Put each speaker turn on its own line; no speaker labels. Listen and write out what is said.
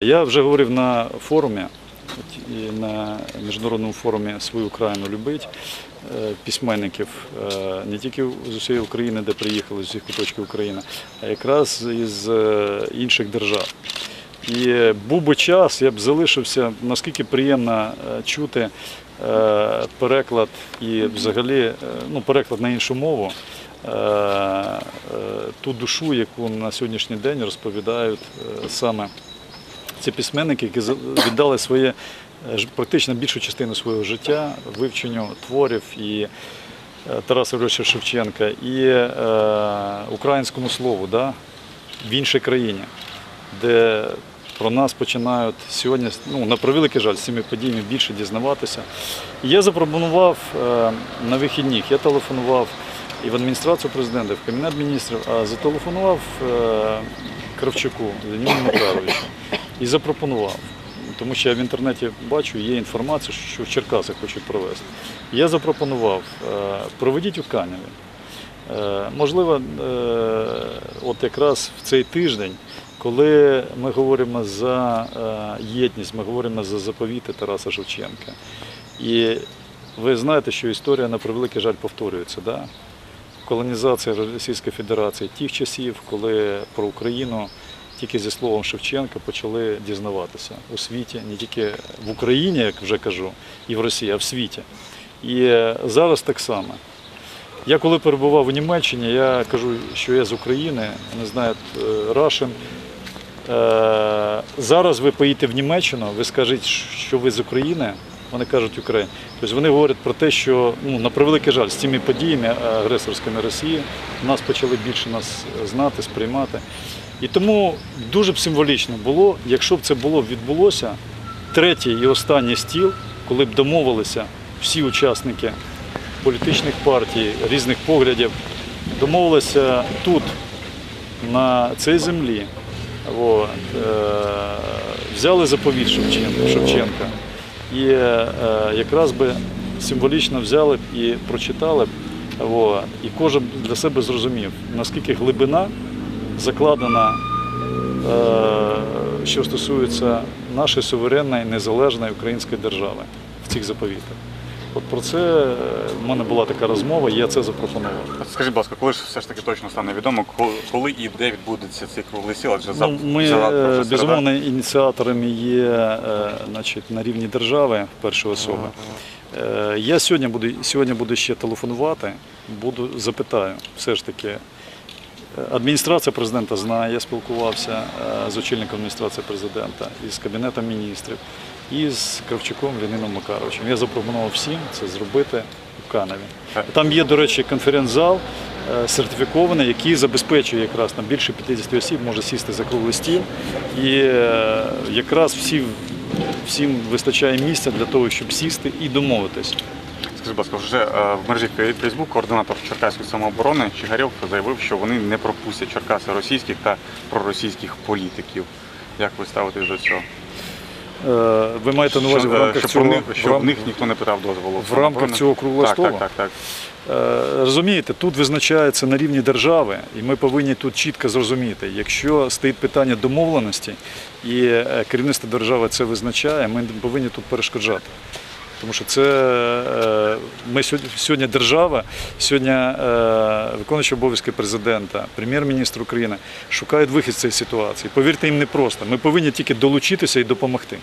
Я вже говорив на форумі і на міжнародному форумі свою Україну любить е, письменників е, не тільки з усієї України, де приїхали з усіх куточків України, а якраз із е, інших держав. І був би час, я б залишився, наскільки приємно чути переклад і взагалі ну, переклад на іншу мову. Ту душу, яку на сьогоднішній день розповідають саме ці письменники, які віддали своє е, практично більшу частину свого життя вивченню творів і е, Тараса Григоровича Шевченка, і е, українському слову да, в іншій країні, де про нас починають сьогодні, ну, на превеликий жаль, з цими подіями більше дізнаватися. І я запропонував е, на вихідних, я телефонував і в адміністрацію президента, і в Кабінет міністрів, а зателефонував е, Кравчуку Леоніду Михайловичу і запропонував. Тому що я в інтернеті бачу, є інформація, що в Черкаси хочуть провести. Я запропонував, е, проведіть у Каневі. Е, Можливо, е, от якраз в цей тиждень, коли ми говоримо за єдність, ми говоримо за заповіти Тараса Шевченка. І ви знаєте, що історія на превеликий жаль повторюється. Да? Колонізація Російської Федерації тих часів, коли про Україну тільки зі словом Шевченка почали дізнаватися у світі, не тільки в Україні, як вже кажу, і в Росії, а в світі. І е, зараз так само. Я коли перебував у Німеччині, я кажу, що я з України, вони знають е, Russian. Е, Зараз ви поїдете в Німеччину, ви скажете, що ви з України, вони кажуть Україна. Тобто вони говорять про те, що ну, на превеликий жаль, з цими подіями агресорськими Росії нас почали більше нас знати, сприймати. І тому дуже б символічно було, якщо б це було відбулося, третій і останній стіл, коли б домовилися всі учасники політичних партій, різних поглядів, домовилися тут, на цій землі. От, е, взяли заповіт Шевченка, і е, якраз би символічно взяли б і прочитали б. От, і кожен для себе зрозумів, наскільки глибина закладена, е, що стосується нашої суверенної незалежної української держави в цих заповітах. От про це е, в мене була така розмова, я це запропонував.
Скажіть, будь ласка, коли ж все ж таки точно стане відомо, коли і де відбудеться цей круглий стіл? Адже за,
Ну, ми
за
е, безумовно ініціаторами є значить, на рівні держави першої особи. Я сьогодні буду, сьогодні буду ще телефонувати, буду запитаю, все ж таки. Адміністрація президента знає, я спілкувався е, з очільником адміністрації президента, із Кабінетом міністрів, і з Кравчуком Леонідом Макаровичем. Я запропонував всім це зробити в Каневі. Там є, до речі, конференц-зал е, сертифікований, який забезпечує якраз там більше 50 осіб може сісти за круглий стіл. І е, якраз всі, всім вистачає місця для того, щоб сісти і домовитись.
Скажіть, будь ласка, вже е, в мережі Фейсбук координатор Черкаської самооборони Чигарєв заявив, що вони не пропустять Черкаси російських та проросійських політиків. Як ви ставитесь до цього?
Е, Ви маєте на увазі в
Що, е,
рамках
щоб,
цього в
щоб в
рам-
них ніхто не питав дозволу.
в рамках цього круглого столу?
Так, так, так.
Розумієте, тут визначається на рівні держави, і ми повинні тут чітко зрозуміти, якщо стоїть питання домовленості і керівництво держави це визначає, ми повинні тут перешкоджати. Тому що це е, ми сьогодні, сьогодні держава, сьогодні виконуючи виконуючий обов'язки президента, прем'єр-міністр України шукають вихід з цієї ситуації. Повірте, їм не просто. Ми повинні тільки долучитися і допомогти.